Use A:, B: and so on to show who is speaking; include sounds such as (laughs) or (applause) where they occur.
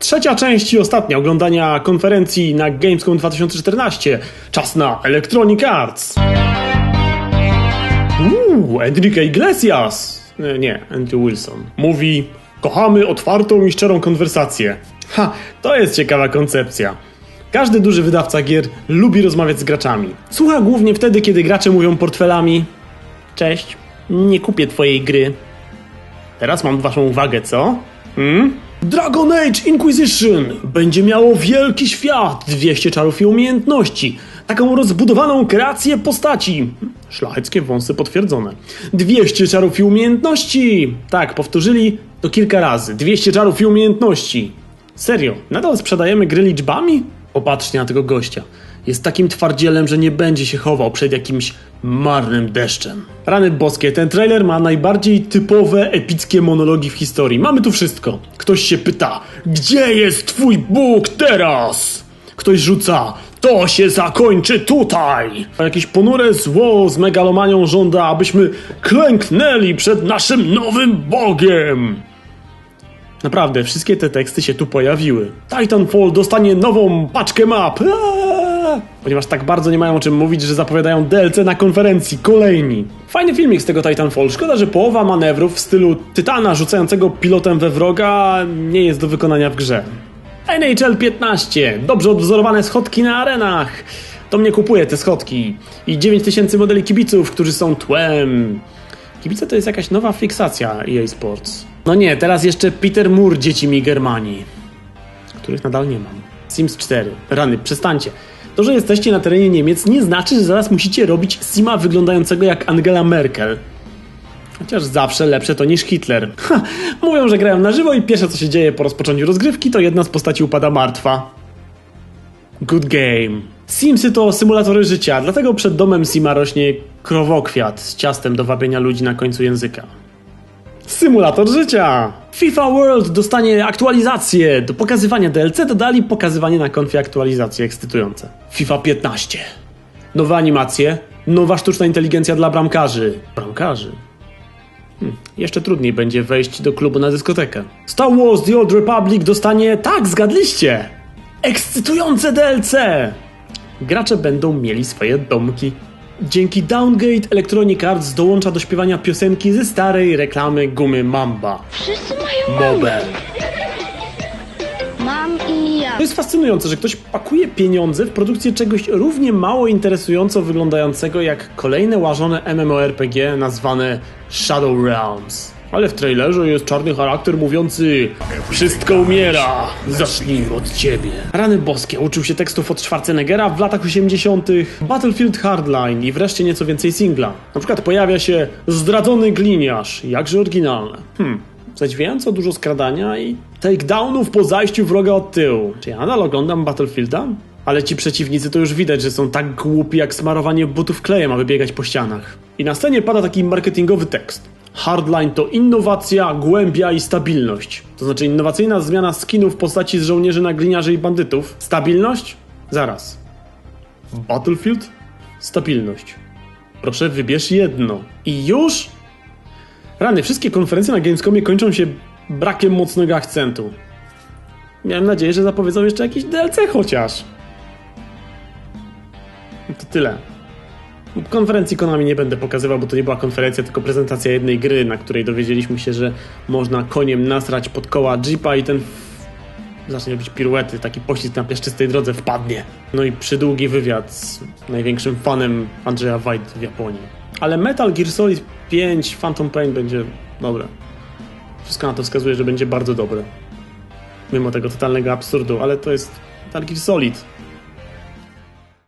A: Trzecia część i ostatnia oglądania konferencji na Gamescom 2014. Czas na Electronic Arts. Uuu, Enrique Iglesias. E, Nie, Andrew Wilson. Mówi, kochamy otwartą i szczerą konwersację. Ha, to jest ciekawa koncepcja. Każdy duży wydawca gier lubi rozmawiać z graczami. Słucha głównie wtedy, kiedy gracze mówią portfelami. Cześć, nie kupię twojej gry. Teraz mam waszą uwagę, co? Hmm? Dragon Age Inquisition będzie miało wielki świat, 200 czarów i umiejętności, taką rozbudowaną kreację postaci. Szlacheckie wąsy potwierdzone. 200 czarów i umiejętności! Tak, powtórzyli to kilka razy. 200 czarów i umiejętności. Serio, nadal sprzedajemy gry liczbami? Popatrzcie na tego gościa. Jest takim twardzielem, że nie będzie się chował przed jakimś marnym deszczem. Rany boskie, ten trailer ma najbardziej typowe, epickie monologi w historii. Mamy tu wszystko. Ktoś się pyta, gdzie jest twój Bóg teraz? Ktoś rzuca, to się zakończy tutaj. A jakieś ponure zło z megalomanią żąda, abyśmy klęknęli przed naszym nowym Bogiem. Naprawdę, wszystkie te teksty się tu pojawiły. Titanfall dostanie nową paczkę map. Aaaa! Ponieważ tak bardzo nie mają o czym mówić, że zapowiadają DLC na konferencji. Kolejni. Fajny filmik z tego Titanfall. Szkoda, że połowa manewrów w stylu Tytana rzucającego pilotem we wroga nie jest do wykonania w grze. NHL 15. Dobrze odwzorowane schodki na arenach. To mnie kupuje te schodki. I 9000 modeli kibiców, którzy są tłem. Kibice to jest jakaś nowa fiksacja EA Sports. No nie, teraz jeszcze Peter Moore dziećmi Germanii, których nadal nie mam. Sims 4. Rany, przestańcie. To, że jesteście na terenie Niemiec nie znaczy, że zaraz musicie robić Sima wyglądającego jak Angela Merkel. Chociaż zawsze lepsze to niż Hitler. (laughs) Ha, mówią, że grają na żywo i pierwsze co się dzieje po rozpoczęciu rozgrywki to jedna z postaci upada martwa. Good game. Simsy to symulatory życia, dlatego przed domem Sima rośnie krowokwiat z ciastem do wabienia ludzi na końcu języka. Symulator życia! FIFA World dostanie aktualizację. Do pokazywania DLC dodali pokazywanie na konfie aktualizacji ekscytujące. FIFA 15. Nowe animacje, nowa sztuczna inteligencja dla bramkarzy. Bramkarzy? Hmm, jeszcze trudniej będzie wejść do klubu na dyskotekę. Star Wars The Old Republic dostanie... Tak, zgadliście! Ekscytujące DLC! Gracze będą mieli swoje domki. Dzięki Downgate Electronic Arts dołącza do śpiewania piosenki ze starej reklamy gumy Mamba.
B: Wszyscy mają
A: Mobile.
B: Mam i ja.
A: To jest fascynujące, że ktoś pakuje pieniądze w produkcję czegoś równie mało interesująco wyglądającego jak kolejne łażone MMORPG nazwane Shadow Realms. Ale w trailerze jest czarny charakter mówiący Wszystko umiera, zacznijmy od ciebie. Rany boskie, uczył się tekstów od Schwarzeneggera w latach 80. Battlefield Hardline i wreszcie nieco więcej singla. Na przykład pojawia się Zdradzony gliniarz, jakże oryginalne. Hmm, zadziwiająco dużo skradania i takedownów po zajściu wroga od tyłu. Czy ja nadal oglądam Battlefielda? Ale ci przeciwnicy to już widać, że są tak głupi jak smarowanie butów klejem, aby biegać po ścianach. I na scenie pada taki marketingowy tekst. Hardline to innowacja, głębia i stabilność. To znaczy innowacyjna zmiana skinów w postaci z żołnierzy na gliniarzy i bandytów. Stabilność? Zaraz. Battlefield? Stabilność. Proszę, wybierz jedno. I już? Rany, wszystkie konferencje na Gamescomie kończą się brakiem mocnego akcentu. Miałem nadzieję, że zapowiedzą jeszcze jakieś DLC chociaż. To tyle. Konferencji Konami nie będę pokazywał, bo to nie była konferencja, tylko prezentacja jednej gry, na której dowiedzieliśmy się, że można koniem nasrać pod koła jeepa i ten zacznie robić piruety, taki pościg na piaszczystej drodze wpadnie. No i przydługi wywiad z największym fanem Andrzeja White w Japonii. Ale Metal Gear Solid 5 Phantom Pain będzie dobre. Wszystko na to wskazuje, że będzie bardzo dobre. Mimo tego totalnego absurdu, ale to jest Metal Gear Solid.